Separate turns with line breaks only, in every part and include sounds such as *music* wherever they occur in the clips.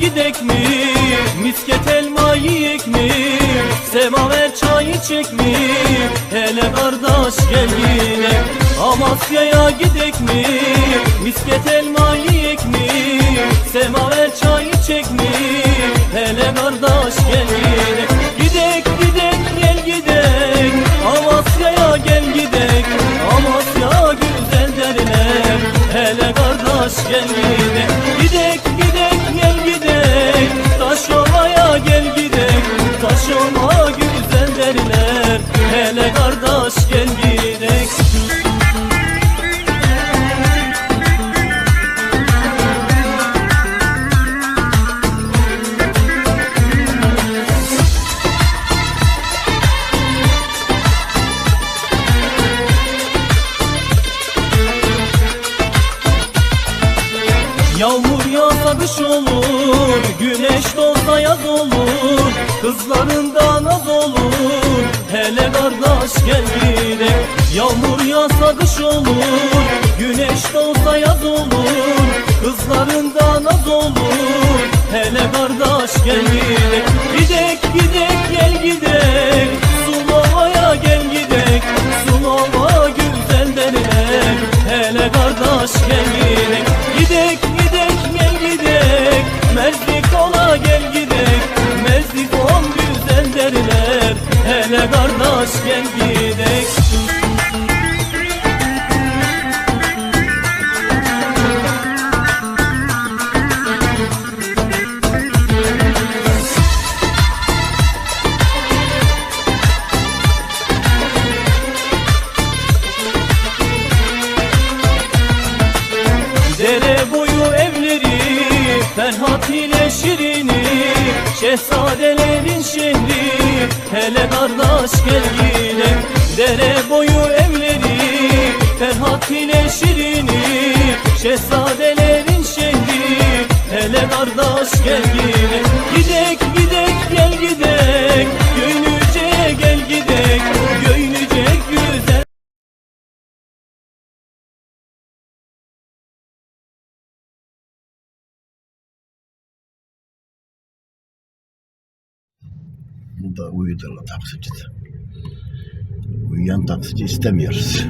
gidek mi? Misket elma yiyek mi? Semaver çayı çek mi? Hele kardeş gel yine Amasya'ya gidek mi? Misket elma yiyek mi? Semaver çayı çek mi? Hele kardeş gel yine Gidek gidek gel gidek Amasya'ya gel gidek Amasya güzel derler Hele kardeş gel Gidek gidek Hele kardeş gel gidelim. Yağmur yağsa kış olur gel gidek Dere boyu evleri Ferhat ile Şirin'i Şehzadelerin şehri Hele kardeş gel yine. Dere boyu evleri Ferhat ile Şirin'i. Şehzadelerin şehri Hele kardeş gel yine. Gidek gidek gel gidek
da uyudular taksici de. Uyuyan taksici istemiyoruz.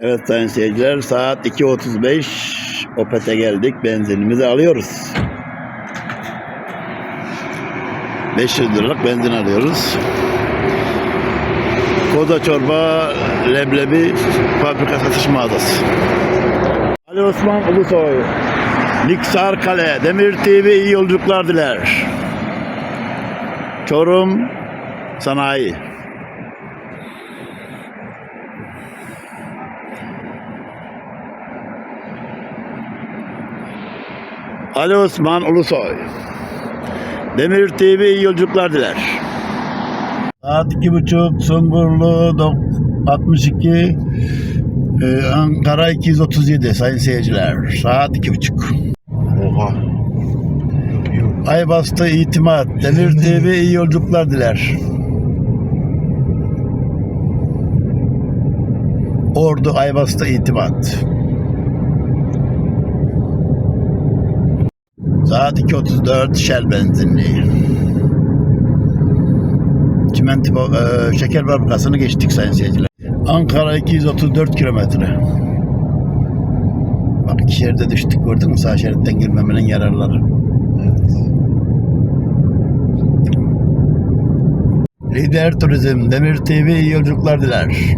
Evet sayın seyirciler saat 2.35 Opet'e geldik benzinimizi alıyoruz. 500 liralık benzin alıyoruz. Koza çorba, leblebi fabrika satış mağazası. Ali Osman Ulusoy, Niksar Kale, Demir TV iyi yolculuklar diler. Çorum Sanayi. Ali Osman Ulusoy. Demir TV iyi yolculuklar diler. Saat iki buçuk, Sungurlu dok- 62, e, Ankara 237 sayın seyirciler. Saat iki buçuk.
Oha.
Aybastı itimat, Demir *laughs* TV iyi yolculuklar diler. Ordu Aybastı itimat. Saat 2.34 Shell benzinliği. Çimento e, şeker fabrikasını geçtik sayın seyirciler. Ankara 234 kilometre. Bak iki şeride düştük gördün mü sağ şeritten girmemenin yararları. Lider Turizm, Demir TV iyi yolculuklar diler.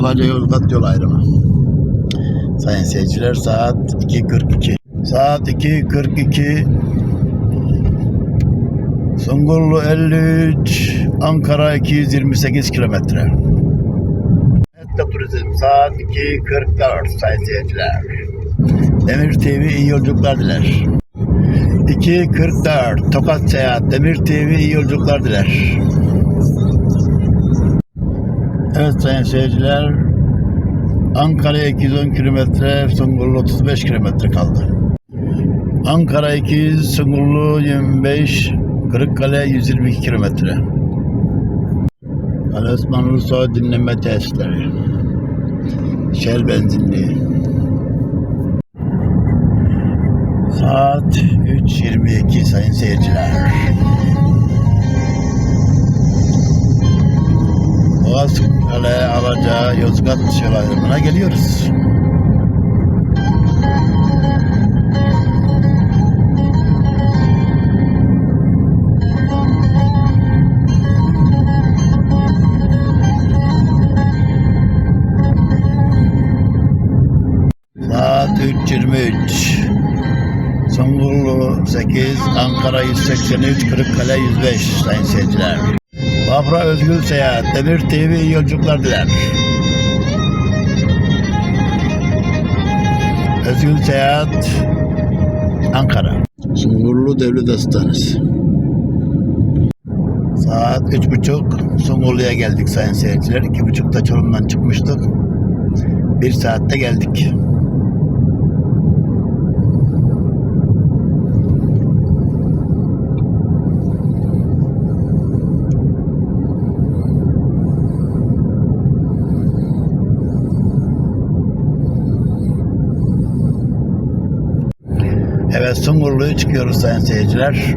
Alaca Yozgat yol ayrımı. Sayın seyirciler saat 2.42. Saat 2.42 Sungurlu 53 Ankara 228 kilometre. Ette Turizm saat 2.44 sayın seyirciler. Demir TV iyi yolculuklar diler. 2.44 Tokat Seyahat Demir TV iyi yolculuklar diler. Evet sayın seyirciler, Ankara 210 kilometre, Sungurlu 35 kilometre kaldı. Ankara 200, Sungurlu 25, Kırıkkale 122 kilometre. Ali Osman Ulusoy dinleme tesisleri. Shell benzinliği. Saat 3.22 sayın seyirciler. Boğaz Kale Alaca Yozgat yol geliyoruz. Saat 3.23. Songurlu 8, Ankara 183, Kırıkkale 105 sayın seyirciler. Bafra Özgür Seyahat, Demir TV iyi yolculuklar diler. Özgür Seyahat, Ankara. Sungurlu Devlet Hastanesi. Saat üç buçuk Sungurlu'ya geldik sayın seyirciler. İki buçukta Çorum'dan çıkmıştık. Bir saatte geldik. Evet Sungurlu'ya çıkıyoruz sayın seyirciler.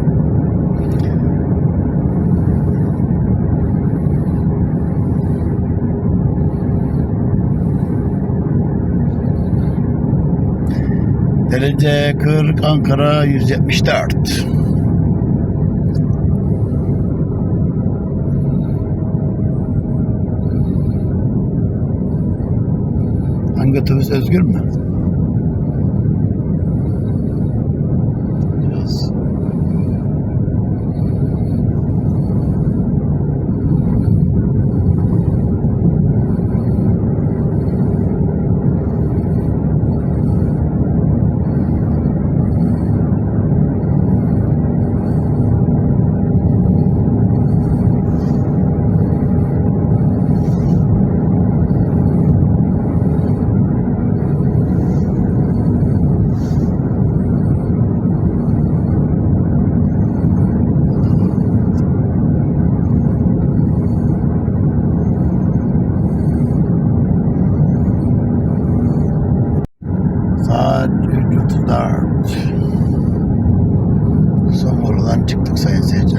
Derece 40, Ankara 174. Hangi otobüs özgür mü?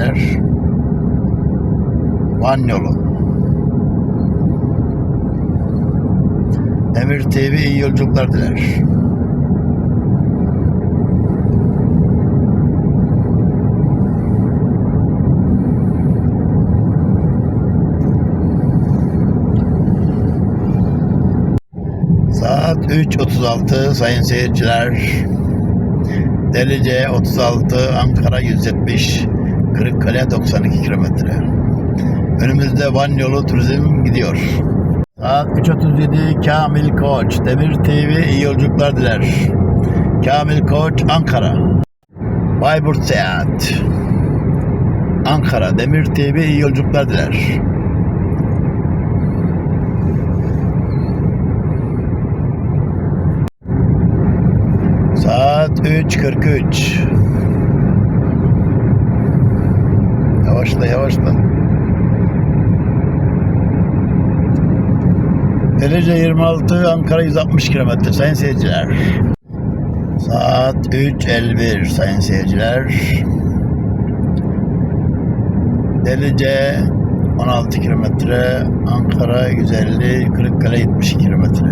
Seyirciler. Van yolu. Emir TV iyi yolculuklar diler. Saat 3.36 sayın seyirciler. Delice 36, Ankara 170, Kırıkkale 92 kilometre. Önümüzde Van yolu turizm gidiyor. Saat 3.37 Kamil Koç, Demir TV iyi yolculuklar diler. Kamil Koç, Ankara. Bayburt Seyahat. Ankara, Demir TV iyi yolculuklar diler. Saat 3.43. Yavaşla yavaşla. Derece 26 Ankara 160 kilometre sayın seyirciler. Saat 3.51 sayın seyirciler. Derece 16 kilometre Ankara 150 Kırıkkale 72 kilometre.